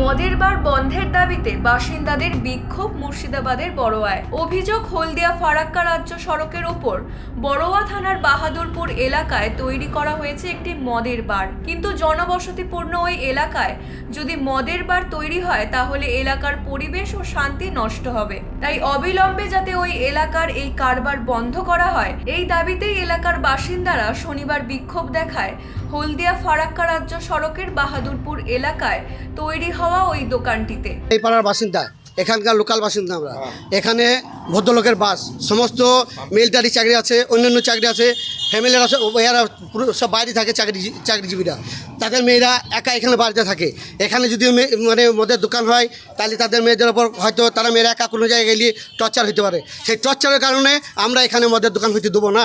মদের বার বন্ধের দাবিতে বাসিন্দাদের বিক্ষোভ মুর্শিদাবাদের বড়োয়ায়। অভিযোগ, হলদিয়া ফারাক্কা রাজ্য সড়কের ওপর, বড়োয়া থানার বাহাদুরপুর এলাকায় তৈরি করা হয়েছে একটি মদের বার। কিন্তু জনবসতিপূর্ণ ওই এলাকায় যদি মদের বার তৈরি হয়, তাহলে এলাকার পরিবেশ ও শান্তি নষ্ট হবে। তাই অবিলম্বে যাতে ওই এলাকার এই কারবার বন্ধ করা হয়, এই দাবিতেই এলাকার বাসিন্দারা শনিবার বিক্ষোভ দেখায় হলদিয়া ফারাক্কা রাজ্য সড়কের বাহাদুরপুর এলাকায় তৈরি হওয়া ওই দোকানটিতে। এই পাড়ার বাসিন্দা এখানকার লোকাল বাসিন্দা আমরা। এখানে ভদ্রলোকের বাস সমস্ত মিলিটারি চাকরি আছে অন্যান্য চাকরি আছে ফ্যামিলির আছে এরা সব বাইরে থাকে চাকরি চাকরিজীবীরা। তাদের মেয়েরা একা এখানে বাড়িতে থাকে। এখানে যদি মানে মদের দোকান হয় তাহলে তাদের মেয়েদের ওপর হয়তো তারা মেয়েরা একা কোনো জায়গায় গেলে টর্চার হতে পারে। সেই টর্চারের কারণে আমরা এখানে মদের দোকান হইতে দেবো না।